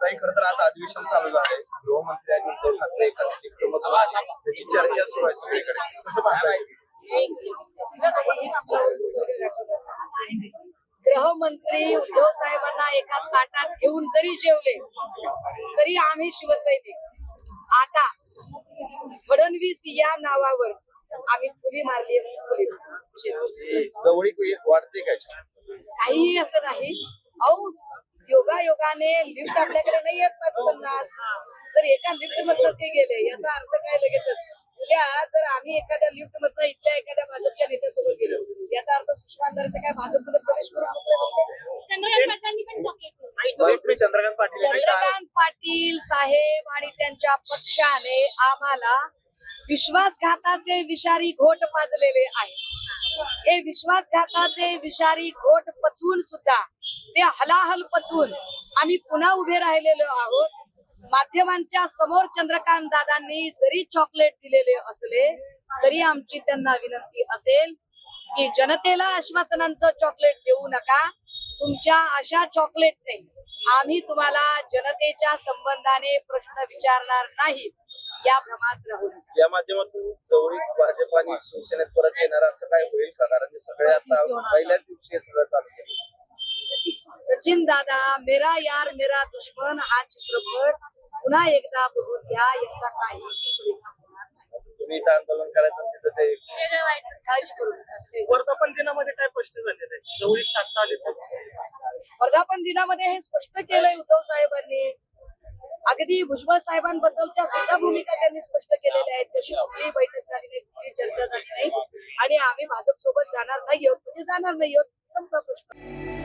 ताई खरं तर आज अधिवेशन चालू झालंय. गृहमंत्री आणि उद्धव ठाकरे एकाच मधून आले त्याची चर्चा सुरू आहे सगळीकडे. कसं पाहताय? गृहमंत्री उद्धव साहेबांना एका ताटात घेऊन जरी जेवले तरी आम्ही शिवसैनिक. आता फडणवीस या नावावर आम्ही फुली मारली फुली जवळीक वाढते काय? काहीही असं नाही. अहो योगा योगाने लिफ्ट आपल्याकडे नाही येत पाच पन्नास. जर एका लिफ्ट मधनं ते गेले याचा अर्थ काय लगेच उद्या जर आम्ही एखाद्या लिफ्ट मधनं इथल्या एखाद्या भाजपच्या नेत्यासोबत गेलो याचा अर्थ सुषमा अंधारेचे काय भाजपमध्ये प्रवेश करून चंद्रकांत पाटील साहेब आणि त्यांच्या पक्षाने आम्हाला विश्वासघाताचे विषारी घोट पाजलेले आहे. हे विश्वासघाताचे विषारी घोट पचवून सुद्धा ते हलाहल पचवून आम्ही पुन्हा उभे राहिलेलो आहोत. माध्यमांच्या समोर चंद्रकांत दादांनी जरी चॉकलेट दिलेले असले तरी आमची त्यांना विनंती असेल की जनतेला आश्वासनांचं चॉकलेट देऊ नका. तुमच्या अशा चॉकलेटने आम्ही तुम्हाला जनतेच्या संबंधाने प्रश्न विचारणार नाही. या भ्रमात राहू नका या माध्यमातून जवळीक भाजप आणि शिवसेनेत परत येणार असं काय होईल का? कारण ते सगळे आता पहिल्याच दिवशी हे सगळं चालू केलं. सचिन दादा मेरा यार मेरा दुश्मन हा चित्रपट पुन्हा एकदा बघून घ्या याचा काही परिणाम होणार नाही. तुम्ही इथं आंदोलन करायचं तिथं ते काळजी करू नका. वर्धापन दिनामध्ये काय स्पष्ट झालेलं आहे? जवळीक साधता आले तर? वर्धापन दिनामध्ये हे स्पष्ट केलंय उद्धव साहेबांनी. अगदी भुजबळ साहेबांबद्दलच्या सुद्धा भूमिका त्यांनी स्पष्ट केलेल्या आहेत. तशी कुठलीही बैठक झाली नाही कुठली चर्चा झाली नाही. आणि आम्ही भाजप सोबत जाणार नाही आहोत म्हणजे जाणार नाही आहोत संपला प्रश्न.